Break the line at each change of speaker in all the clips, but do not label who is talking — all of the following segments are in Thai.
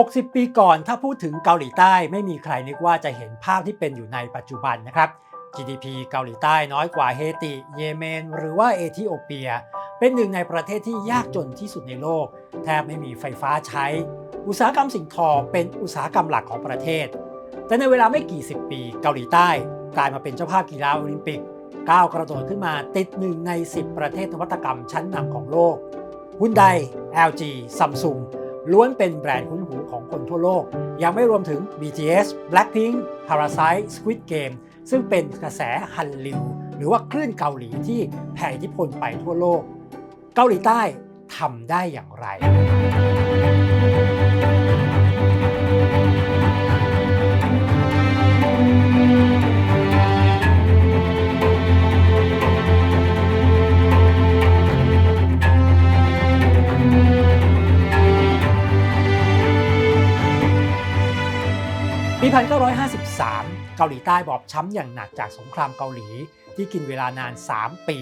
60 ปีก่อนถ้าพูดถึงเกาหลีใต้ไม่มีใครนึกว่าจะเห็นภาพที่เป็นอยู่ในปัจจุบันนะครับ GDP เกาหลีใต้น้อยกว่าเฮติ เยเมน หรือว่าเอธิโอเปีย เป็นหนึ่งในประเทศที่ยากจนที่สุดในโลก แทบไม่มีไฟฟ้าใช้ อุตสาหกรรมสิ่งทอเป็นอุตสาหกรรมหลักของประเทศ แต่ในเวลาไม่กี่สิบปีเกาหลีใต้ กลายมาเป็นเจ้าภาพกีฬาโอลิมปิกก้าวกระโดดขึ้นมาติดหนึ่งใน 10 ประเทศนวัตกรรมชั้นนำของโลกหุ้นได LG Samsung ล้วนเป็นแบรนด์คุ้นหูของคนทั่วโลก ยังไม่รวมถึง BTS Blackpink Parasite Squid Game ซึ่งเป็นกระแสฮันลิวหรือว่าคลื่นเกาหลีที่แผ่อิทธิพลไปทั่วโลก เกาหลีใต้ทำได้อย่างไร ปี1953 เกาหลีใต้บอบช้ำอย่างหนักจากสงครามเกาหลี ที่กินเวลานาน 3 ปี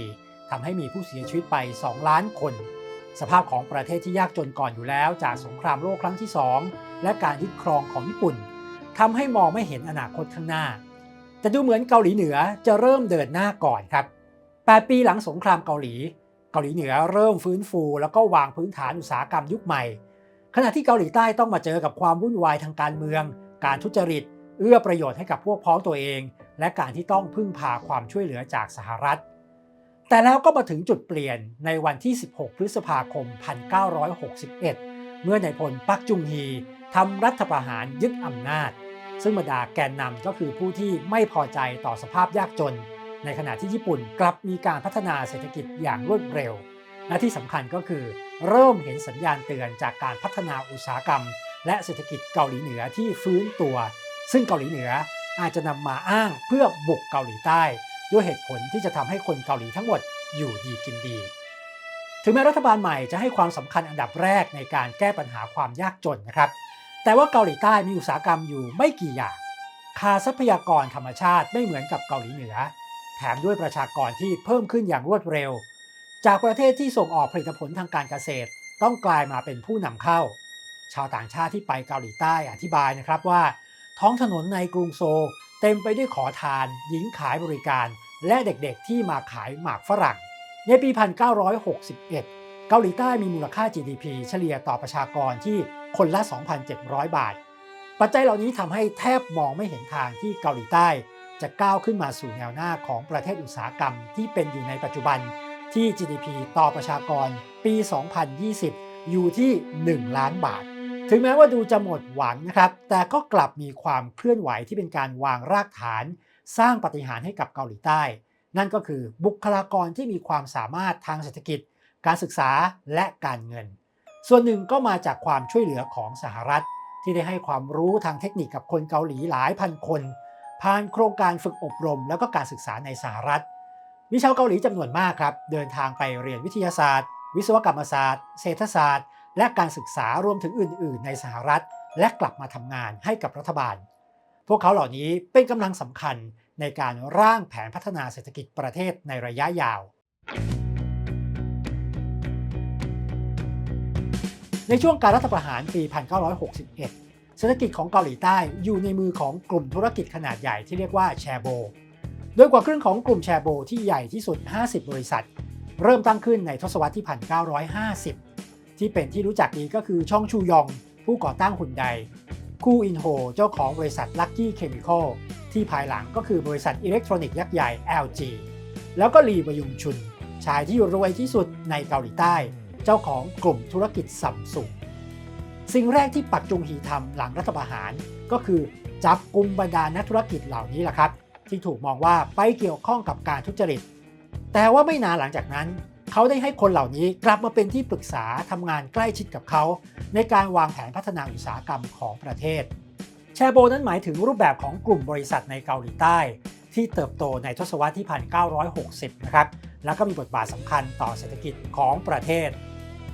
ทำให้มีผู้เสียชีวิตไป 2 ล้านคน สภาพของประเทศที่ยากจนก่อนอยู่แล้วจากสงครามโลกครั้งที่ 2 และการยึดครองของญี่ปุ่นทำให้มองไม่เห็นอนาคตข้างหน้า แต่ดูเหมือนเกาหลีเหนือจะเริ่มเดินหน้าก่อนครับ 8 ปีหลังสงครามเกาหลี เกาหลีเหนือเริ่มฟื้นฟู แล้วก็วางพื้นฐานอุตสาหกรรมยุคใหม่ ขณะที่เกาหลีใต้ต้องมาเจอกับความวุ่นวายทางการเมือง การทุจริต เอื้อประโยชน์ให้กับพวกพ้องตัวเอง และการที่ต้องพึ่งพาความช่วยเหลือจากสหรัฐ แต่แล้วก็มาถึงจุดเปลี่ยนในวันที่ 16 พฤษภาคม 1961 เมื่อนายพลปักจุงฮีทำรัฐประหารยึดอำนาจ ซึ่งบรรดาแกนนำก็คือผู้ที่ไม่พอใจต่อสภาพยากจน ในขณะที่ญี่ปุ่นกลับมีการพัฒนาเศรษฐกิจอย่างรวดเร็วและที่สำคัญก็คือ เริ่มเห็นสัญญาณเตือนจากการพัฒนาอุตสาหกรรม และเศรษฐกิจเกาหลีเหนือที่ฟื้นตัว ซึ่งเกาหลีเหนืออาจจะนำมาอ้างเพื่อบุกเกาหลีใต้ ด้วยเหตุผลที่จะทำให้คนเกาหลีทั้งหมดอยู่ดีกินดี ถึงแม้รัฐบาลใหม่จะให้ความสำคัญอันดับแรกในการแก้ปัญหาความยากจนนะครับ แต่ว่าเกาหลีใต้มีอุตสาหกรรมอยู่ไม่กี่อย่างขาดทรัพยากรธรรมชาติไม่เหมือนกับเกาหลีเหนือ แถมด้วยประชากรที่เพิ่มขึ้นอย่างรวดเร็ว จากประเทศที่ส่งออกผลิตผลทางการเกษตร ต้องกลายมาเป็นผู้นำเข้า ชาวต่างชาติที่ไปเกาหลีใต้อธิบายนะครับว่า ท้องถนนในกรุงโซลเต็มไปด้วยขอทาน หญิงขายบริการ และเด็กๆที่มาขายหมากฝรั่ง ในปี 1961 เกาหลีใต้มีมูลค่า GDP เฉลี่ยต่อประชากรที่คนละ 2,700 บาท ปัจจัยเหล่านี้ทำให้แทบมองไม่เห็นทางที่เกาหลีใต้ จะก้าวขึ้นมาสู่แนวหน้าของประเทศอุตสาหกรรมที่เป็นอยู่ในปัจจุบันที่ GDP ต่อประชากรปี 2020 อยู่ที่ 1 ล้านบาท ถึงแม้ว่าดูจะหมดหวังนะครับ แต่ก็กลับมีความเคลื่อนไหวที่เป็นการวางรากฐาน สร้างปฏิหารให้กับเกาหลีใต้ นั่นก็คือบุคลากรที่มีความสามารถทางเศรษฐกิจ การศึกษาและการเงิน ส่วนหนึ่งก็มาจากความช่วยเหลือของสหรัฐ ที่ได้ให้ความรู้ทางเทคนิคกับคนเกาหลีหลายพันคน ผ่านโครงการฝึกอบรม แล้วก็การศึกษาในสหรัฐ มีชาวเกาหลีจำนวนมากครับเดินทางไปเรียนวิทยาศาสตร์ วิศวกรรมศาสตร์ เศรษฐศาสตร์ และการศึกษารวมถึงอื่น ๆ ในสหรัฐ และกลับมาทำงานให้กับรัฐบาล พวกเขาเหล่านี้เป็นกำลังสำคัญในการร่างแผนพัฒนาเศรษฐกิจประเทศในระยะยาว ในช่วงการรัฐประหารปี 1961 เศรษฐกิจของเกาหลีใต้อยู่ในมือของกลุ่มธุรกิจขนาดใหญ่ที่เรียกว่าแชโบ โดยกว่าครึ่งของกลุ่มแชโบที่ใหญ่ที่สุด 50 บริษัท เริ่มตั้งขึ้นในทศวรรษที่ 1950 ที่เป็นที่รู้จักดีก็คือช่องชูยอง ผู้ก่อตั้งหุ่นใด คู่อินโฮเจ้าของบริษัท Lucky Chemical ที่ภายหลังก็คือบริษัทอิเล็กทรอนิกส์ยักษ์ใหญ่ LG แล้วก็ลีบยุงชุน ชายที่รวยที่สุดในเกาหลีใต้ เจ้าของกลุ่มธุรกิจซัมซุงสิ่งแรกที่ปักจุงฮีทำหลังรัฐประหาร ก็คือจับกลุ่มบรรดานักธุรกิจเหล่านี้แหละครับ ที่ถูกมองว่าไปเกี่ยวข้องกับการทุจริต แต่ว่าไม่นานหลังจากนั้น เขาได้ให้คนเหล่านี้กลับมาเป็นที่ปรึกษาทำงานใกล้ชิดกับเขา ในการวางแผนพัฒนาอุตสาหกรรมของประเทศ แชโบนั้นหมายถึงรูปแบบของกลุ่มบริษัทในเกาหลีใต้ ที่เติบโตในทศวรรษที่ 1960 นะครับ แล้วก็มีบทบาทสำคัญต่อเศรษฐกิจของประเทศ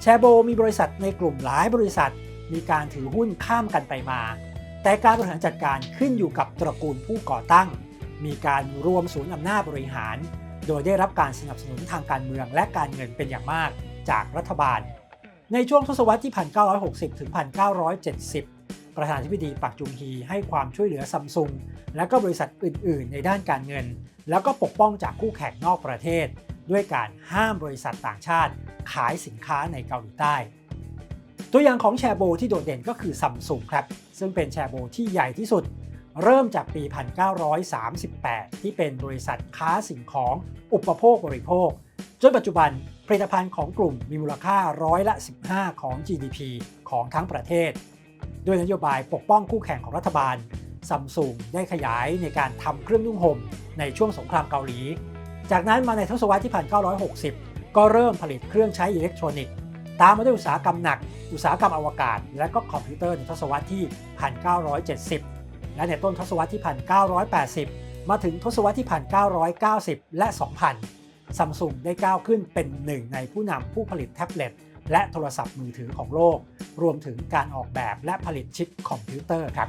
แชโบมีบริษัทในกลุ่มหลายบริษัท มีการถือหุ้นข้ามกันไปมา แต่การบริหารจัดการขึ้นอยู่กับตระกูลผู้ก่อตั้ง มีการรวมศูนย์อำนาจบริหาร โดยได้รับการสนับสนุนทางการเมืองและการเงินเป็นอย่างมากจากรัฐบาล ในช่วงทศวรรษที่ 1960 ถึง 1970 ประธานธิบดีปักจุงฮีให้ความช่วยเหลือซัมซุงและก็บริษัทอื่น ๆ ในด้านการเงิน แล้วก็ปกป้องจากคู่แข่งนอกประเทศ ด้วยการห้ามบริษัทต่างชาติขายสินค้าในเกาหลีใต้ ตัวอย่างของแชร์โบที่โดดเด่นก็คือซัมซุงครับ ซึ่งเป็นแชร์โบที่ใหญ่ที่สุด เริ่มจากปี 1938 ที่เป็นบริษัทค้าสิ่งของอุปโภคบริโภค จนปัจจุบันผลิตภัณฑ์ของกลุ่มมีมูลค่าร้อยละ 15 ของ GDP ของทั้งประเทศ ด้วยนโยบายปกป้องคู่แข่งของรัฐบาลซัมซุงได้ขยายในการทำเครื่องนุ่งห่มในช่วงสงครามเกาหลี จากนั้นมาในทศวรรษที่ 1960 ก็เริ่มผลิตเครื่องใช้อิเล็กทรอนิกส์ ตามมาด้วยอุตสาหกรรมหนัก อุตสาหกรรมอวกาศ และก็คอมพิวเตอร์ในทศวรรษที่ 1970 และในต้นทศวรรษที่ 1980 มาถึงทศวรรษที่ 1990 และ 2000 ซัมซุงได้ก้าวขึ้นเป็นหนึ่งในผู้นำผู้ผลิตแท็บเล็ตและโทรศัพท์มือถือของโลก รวมถึงการออกแบบและผลิตชิปคอมพิวเตอร์ครับ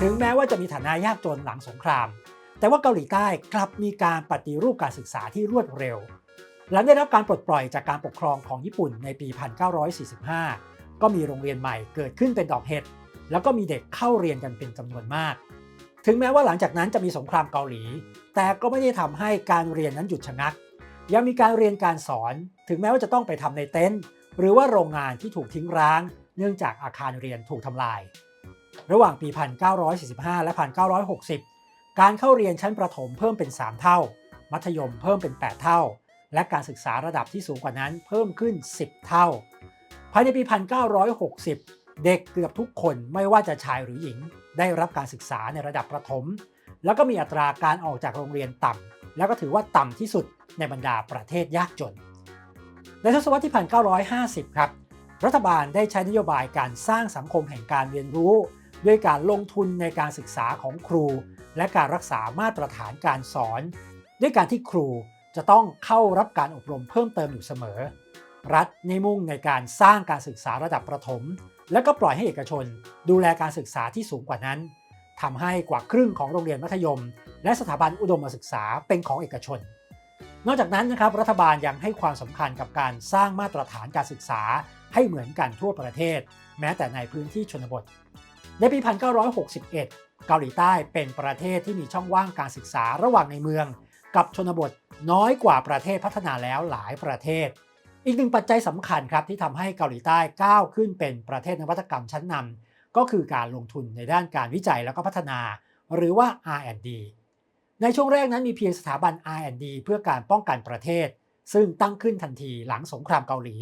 ถึงแม้ว่าจะมีฐานะยากจนหลังสงคราม แต่ว่าเกาหลีใต้กลับมีการปฏิรูปการศึกษาที่รวดเร็ว หลังได้รับการปลดปล่อยจากการปกครองของญี่ปุ่นในปี 1945 ก็มีโรงเรียนใหม่เกิดขึ้นเป็นดอกเห็ด แล้วก็มีเด็กเข้าเรียนกันเป็นจำนวนมาก ถึงแม้ว่าหลังจากนั้นจะมีสงครามเกาหลี แต่ก็ไม่ได้ทำให้การเรียนนั้นหยุดชะงัก ยังมีการเรียนการสอน ถึงแม้ว่าจะต้องไปทำในเต็นท์หรือว่าโรงงานที่ถูกทิ้งร้าง เนื่องจากอาคารเรียนถูกทำลาย ระหว่างปี 1945 และ 1960 การเข้าเรียนชั้นประถมเพิ่มเป็น 3 เท่า มัธยมเพิ่มเป็น 8 เท่า และการศึกษาระดับที่สูงกว่านั้นเพิ่มขึ้น 10 เท่า ภายในปี 1960 เด็กเกือบทุกคนไม่ว่าจะชายหรือหญิง ได้รับการศึกษาในระดับประถม แล้วก็มีอัตราการออกจากโรงเรียนต่ำแล้วก็ถือว่าต่ำที่สุดในบรรดาประเทศยากจน ในทศวรรษที่ 1950 ครับ รัฐบาลได้ใช้นโยบายการสร้างสังคมแห่งการเรียนรู้ ด้วยการลงทุนในการศึกษาของครู และการรักษามาตรฐานการสอน ด้วยการที่ครู จะต้องเข้ารับการอบรมเพิ่มเติมอยู่เสมอ รัฐในมุ่งในการสร้างการศึกษาระดับประถม และก็ปล่อยให้เอกชน ดูแลการศึกษาที่สูงกว่านั้นทำให้กว่าครึ่งของโรงเรียนมัธยม และสถาบันอุดมศึกษาเป็นของเอกชน นอกจากนั้นนะครับรัฐบาลยังให้ความสำคัญกับการสร้างมาตรฐานการศึกษาให้เหมือนกันทั่วประเทศ แม้แต่ในพื้นที่ชนบท ในปี 1961 เกาหลีใต้เป็นประเทศที่มีช่องว่างการศึกษาระหว่างในเมือง กับชนบทน้อยกว่าประเทศพัฒนาแล้วหลายประเทศ อีกหนึ่งปัจจัยสำคัญครับที่ทำให้เกาหลีใต้ก้าวขึ้นเป็นประเทศนวัตกรรมชั้นนำก็คือการลงทุนในด้านการวิจัยและก็พัฒนา หรือว่า R&D ในช่วงแรกนั้นมีเพียงสถาบัน R&D เพื่อการป้องกันประเทศ ซึ่งตั้งขึ้นทันทีหลังสงครามเกาหลี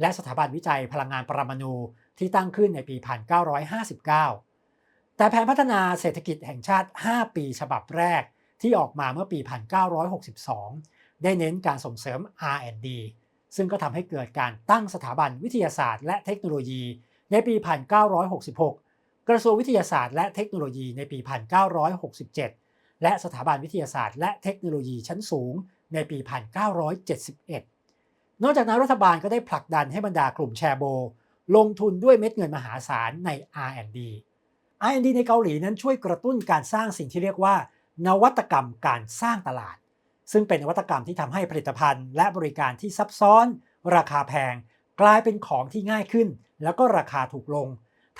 และสถาบันวิจัยพลังงานปรมาณูที่ตั้งขึ้นในปี 1959 แต่แผนพัฒนาเศรษฐกิจแห่งชาติ 5 ปีฉบับแรก ที่ออกมาเมื่อปี 1962 ได้เน้นการส่งเสริม R&D ซึ่งก็ทำให้เกิดการตั้งสถาบันวิทยาศาสตร์และเทคโนโลยีในปี 1966 กระทรวงวิทยาศาสตร์และเทคโนโลยีในปี 1967 และสถาบันวิทยาศาสตร์และเทคโนโลยีชั้นสูงในปี 1971 นอกจากนั้นรัฐบาลก็ได้ผลักดันให้บรรดากลุ่มแชร์โบ ลงทุนด้วยเม็ดเงินมหาศาลใน R&D R&D ในเกาหลีนั้นช่วยกระตุ้นการสร้างสิ่งที่เรียกว่า นวัตกรรมการสร้างตลาด ซึ่งเป็นนวัตกรรมที่ทำให้ผลิตภัณฑ์ และบริการที่ซับซ้อน ราคาแพง กลายเป็นของที่ง่ายขึ้น แล้วก็ราคาถูกลง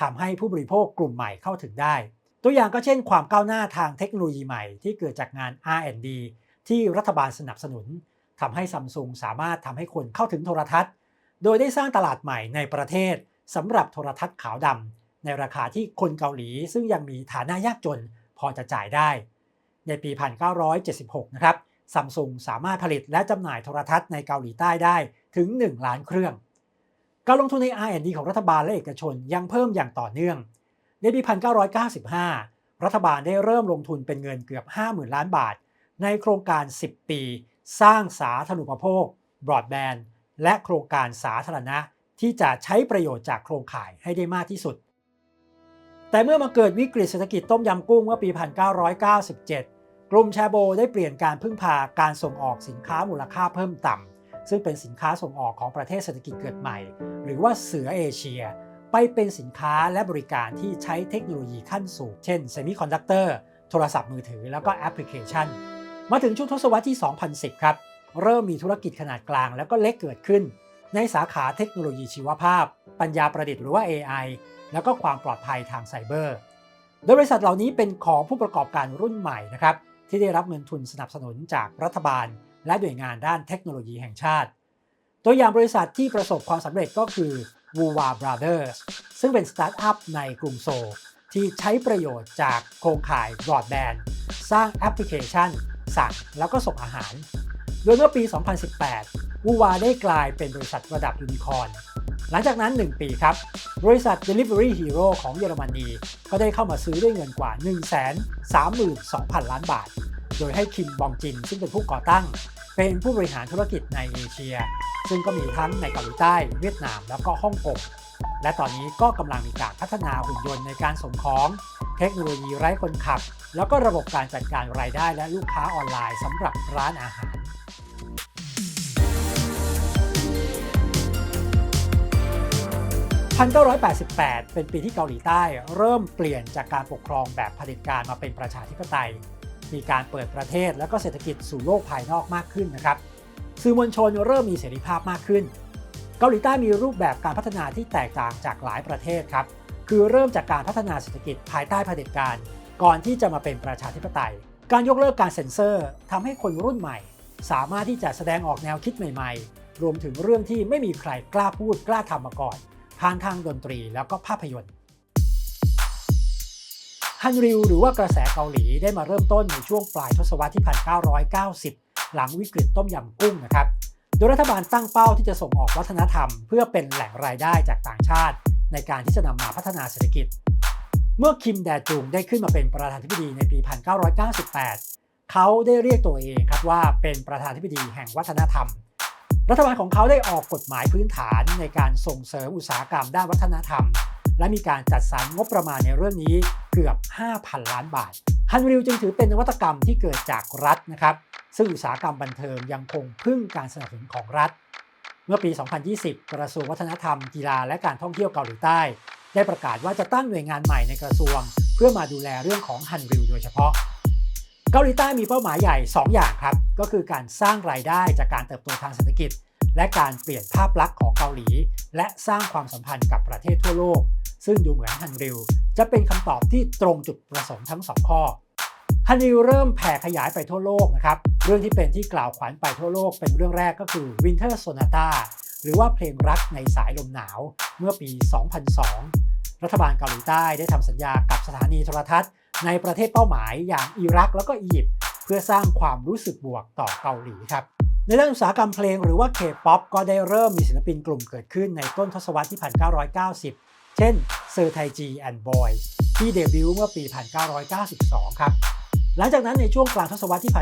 ทำให้ผู้บริโภคกลุ่มใหม่เข้าถึงได้ ตัวอย่างก็เช่น ความก้าวหน้าทางเทคโนโลยีใหม่ที่เกิดจากงาน R&D ที่รัฐบาลสนับสนุนทำให้ซัมซุงสามารถทำให้คนเข้าถึงโทรทัศน์ โดยได้สร้างตลาดใหม่ในประเทศสำหรับโทรทัศน์ขาวดำในราคาที่คนเกาหลีซึ่งยังมีฐานะยากจนพอจะจ่ายได้ ในปี 1976 นะครับซัมซุงสามารถผลิตและจำหน่ายโทรทัศน์ในเกาหลีใต้ได้ถึง 1 ล้านเครื่อง การลงทุนใน R&D ของรัฐบาลและเอกชนยังเพิ่มอย่างต่อเนื่อง ในปี 1995 รัฐบาลได้เริ่มลงทุนเป็นเงินเกือบ 50,000 ล้านบาท ในโครงการ 10 ปี สร้างสาธารณูปโภคบรอดแบนด์และโครงการสาธารณะ ที่จะใช้ประโยชน์จากโครงข่ายให้ได้มากที่สุด แต่เมื่อมาเกิดวิกฤตเศรษฐกิจต้มยำกุ้งเมื่อปี 1997ก ลุ่มแชโบได้เปลี่ยนการพึ่งพาการส่งออกสินค้ามูลค่าเพิ่มต่ำ ซึ่งเป็นสินค้าส่งออกของประเทศเศรษฐกิจเกิดใหม่ หรือว่าเสือเอเชีย ไปเป็นสินค้าและบริการที่ใช้เทคโนโลยีขั้นสูง เช่นเซมิคอนดักเตอร์โทรศัพท์มือถือแล้วก็แอปพลิเคชัน มาถึงช่วงทศวรรษที่ 2010 ครับ เริ่มมีธุรกิจขนาดกลางแล้วก็เล็กเกิดขึ้น ในสาขาเทคโนโลยีชีวภาพ ปัญญาประดิษฐ์หรือว่า AI แล้วก็ความปลอดภัยทางไซเบอร์ โดยบริษัทเหล่านี้เป็นของผู้ประกอบการรุ่นใหม่นะครับ ที่ได้รับเงินทุนสนับสนุนจากรัฐบาล และหน่วยงานด้านเทคโนโลยีแห่งชาติ ตัวอย่างบริษัทที่ประสบความสำเร็จก็คือ w u w a Brothers ซึ่งเป็นสตาร์ทอัพในกรุงโซลที่ใช้ประโยชน์จากโครงข่ายบรอดแบนด์สร้างแอปพลิเคชัน สั่งแล้วก็ส่งอาหาร โดยเมื่อปี 2018วูวาได้กลายเป็นบริษัทระดับยูนิคอร์น หลังจากนั้น 1 ปีครับ บริษัท Delivery Hero ของเยอรมนี ก็ได้เข้ามาซื้อด้วยเงินกว่า 132,000 ล้านบาท โดยให้คิมบองจินซึ่งเป็นผู้ก่อตั้ง เป็นผู้บริหารธุรกิจในเอเชีย ซึ่งก็มีทั้งในเกาหลีใต้ เวียดนาม แล้วก็ฮ่องกง และตอนนี้ก็กำลังมีการพัฒนาหุ่นยนต์ในการส่งของ เทคโนโลยีไร้คนขับ แล้วก็ระบบการจัดการรายได้และลูกค้าออนไลน์สำหรับร้านอาหาร 1988 เป็นปีที่เกาหลีใต้เริ่มเปลี่ยนจากการปกครองแบบเผด็จการมาเป็นประชาธิปไตย มีการเปิดประเทศและก็เศรษฐกิจสู่โลกภายนอกมากขึ้นนะครับ สื่อมวลชนเริ่มมีเสรีภาพมากขึ้น เกาหลีใต้มีรูปแบบการพัฒนาที่แตกต่างจากหลายประเทศครับ คือเริ่มจากการพัฒนาเศรษฐกิจภายใต้เผด็จการ ก่อนที่จะมาเป็นประชาธิปไตย การยกเลิกการเซ็นเซอร์ทำให้คนรุ่นใหม่ สามารถที่จะแสดงออกแนวคิดใหม่ ๆ รวมถึงเรื่องที่ไม่มีใครกล้าพูดกล้าทำมาก่อน ผ่านทางดนตรีแล้วก็ภาพยนตร์ฮันริวหรือว่ากระแสเกาหลีได้มาเริ่มต้นในช่วงปลายทศวรรษที่ 1990 หลังวิกฤตต้มยำกุ้งนะครับ โดยรัฐบาลตั้งเป้าที่จะส่งออกวัฒนธรรม เพื่อเป็นแหล่งรายได้จากต่างชาติ ในการที่จะนำมาพัฒนาเศรษฐกิจ เมื่อคิมแดจุงได้ขึ้นมาเป็นประธานาธิบดีในปี 1998 เขาได้เรียกตัวเองครับว่าเป็นประธานาธิบดีแห่งวัฒนธรรม รัฐบาลของเขาได้ออกกฎหมายพื้นฐานในการส่งเสริมอุตสาหกรรมด้านวัฒนธรรม และมีการจัดสรรงบประมาณในเรื่องนี้เกือบ 5,000 ล้านบาทฮันริวจึงถือเป็นนวัตกรรมที่เกิดจากรัฐนะครับ ซึ่งอุตสาหกรรมบันเทิงยังคงพึ่งการสนับสนุนของรัฐ เมื่อปี 2020 กระทรวงวัฒนธรรม กีฬาและการท่องเที่ยวเกาหลีใต้ ได้ประกาศว่าจะตั้งหน่วยงานใหม่ในกระทรวง เพื่อมาดูแลเรื่องของฮันริวโดยเฉพาะ กาหลีใต้มีเป้าหมายใหญ่ 2 อย่างครับ ก็คือการสร้างรายได้จากการเติบโตทางเศรษฐกิจ และการเปลี่ยนภาพลักษณ์ของเกาหลี และสร้างความสัมพันธ์กับประเทศทั่วโลก ซึ่งดูเหมือนฮันริว จะเป็นคำตอบที่ตรงจุดประสงค์ทั้ง 2 ข้อฮันริวเริ่มแผ่ขยายไปทั่วโลกนะครับเรื่องที่เป็นที่กล่าวขวัญไปทั่วโลกเป็นเรื่องแรกก็คือ Winter Sonata หรือว่าเพลงรักในสายลมหนาวเมื่อปี 2002 รัฐบาลเกาหลีใต้ได้ทำสัญญากับสถานีโทรทัศน์ ในประเทศเป้าหมายอย่างอิรักแล้วก็อียิปต์เพื่อสร้างความรู้สึกบวกต่อเกาหลีครับในด้านอุตสาหกรรมเพลงหรือว่า K-POP ก็ได้เริ่มมีศิลปินกลุ่มเกิดขึ้นในต้นทศวรรษที่ 1990 เช่นเซอร์ไทจีแอนด์บอยที่เดบิวต์เมื่อปี 1992 ครับ หลังจากนั้นในช่วงกลางทศวรรษที่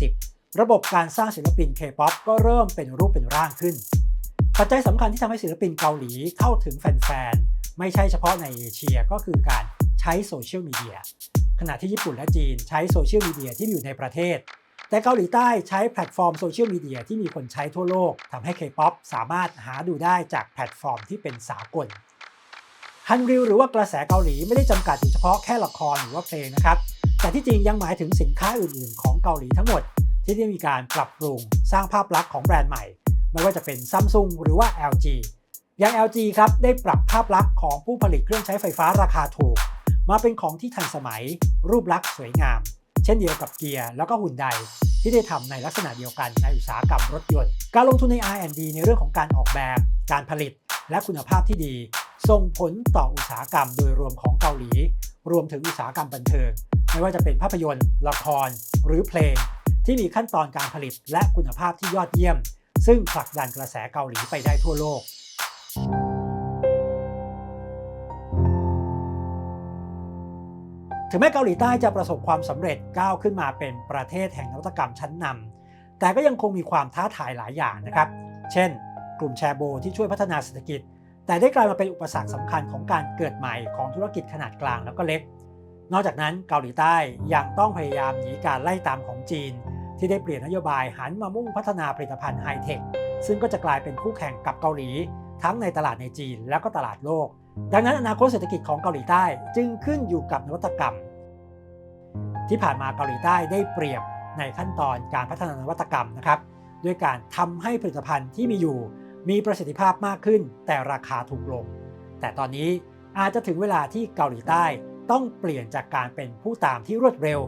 1990 ระบบการสร้างศิลปิน K-POP ก็เริ่มเป็นรูปเป็นร่างขึ้น ปัจจัยสำคัญที่ทำให้ศิลปินเกาหลีเข้าถึงแฟนๆ ไม่ใช่เฉพาะในเอเชียก็คือการ ใช้โซเชียลมีเดียขณะที่ญี่ปุ่นและจีนใช้โซเชียลมีเดียที่อยู่ในประเทศ แต่เกาหลีใต้ใช้แพลตฟอร์มโซเชียลมีเดียที่มีคนใช้ทั่วโลกทำให้ K-POP สามารถหาดูได้จากแพลตฟอร์มที่เป็นสากลฮันริวหรือว่ากระแสเกาหลีไม่ได้จำกัดอยู่เฉพาะแค่ละครหรือว่าเพลงนะครับ แต่ที่จริงยังหมายถึงสินค้าอื่นๆ ของเกาหลีทั้งหมด ที่ได้มีการปรับปรุงสร้างภาพลักษณ์ของแบรนด์ใหม่ ไม่ว่าจะเป็นซัมซุงหรือว่า LG อย่าง LG ครับได้ปรับภาพลักษณ์ของผู้ผลิตเครื่องใช้ไฟฟ้าราคาถูก มาเป็นของที่ทันสมัย รูปลักษณ์สวยงาม เช่นเดียวกับเกียร์แล้วก็หุ่นใดที่ได้ทำในลักษณะเดียวกันในอุตสาหกรรมรถยนต์ การลงทุนใน R&D ในเรื่องของการออกแบบ การผลิต และคุณภาพที่ดี ส่งผลต่ออุตสาหกรรมโดยรวมของเกาหลี รวมถึงอุตสาหกรรมบันเทิง ไม่ว่าจะเป็นภาพยนตร์ ละคร หรือเพลง ที่มีขั้นตอนการผลิตและคุณภาพที่ยอดเยี่ยม ซึ่งผลักดันกระแสเกาหลีไปได้ทั่วโลก ถึงแม้เกาหลีใต้จะประสบความสำเร็จก้าวขึ้นมาเป็นประเทศแห่งนวัตกรรมชั้นนำแต่ก็ยังคงมีความท้าทายหลายอย่างนะครับ เช่น กลุ่มแชร์โบที่ช่วยพัฒนาเศรษฐกิจ แต่ได้กลายมาเป็นอุปสรรคสำคัญของการเกิดใหม่ของธุรกิจขนาดกลางแล้วก็เล็ก นอกจากนั้นเกาหลีใต้ยังต้องพยายามหนีการไล่ตามของจีน ที่ได้เปลี่ยนนโยบายหันมามุ่งพัฒนาผลิตภัณฑ์ไฮเทคซึ่งก็จะกลายเป็นคู่แข่งกับเกาหลี ทั้งในตลาดในจีนแล้วก็ตลาดโลก ดังนั้นอนาคตเศรษฐกิจของเกาหลีใต้จึงขึ้นอยู่กับนวัตกรรม ที่ผ่านมาเกาหลีใต้ได้เปรียบในขั้นตอนการพัฒนานวัตกรรมนะครับด้วยการทำให้ผลิตภัณฑ์ที่มีอยู่ มีประสิทธิภาพมากขึ้น แต่ราคาถูกลง แต่ตอนนี้อาจจะถึงเวลาที่เกาหลีใต้ต้องเปลี่ยนจากการเป็นผู้ตามที่รวดเร็ว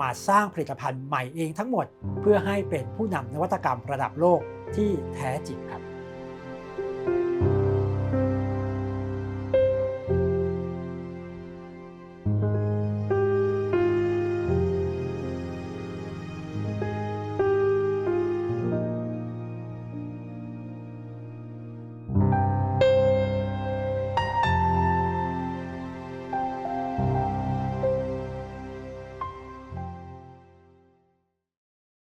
มาสร้างผลิตภัณฑ์ใหม่เองทั้งหมด เพื่อให้เป็นผู้นำนวัตกรรมระดับโลกที่แท้จริงครับ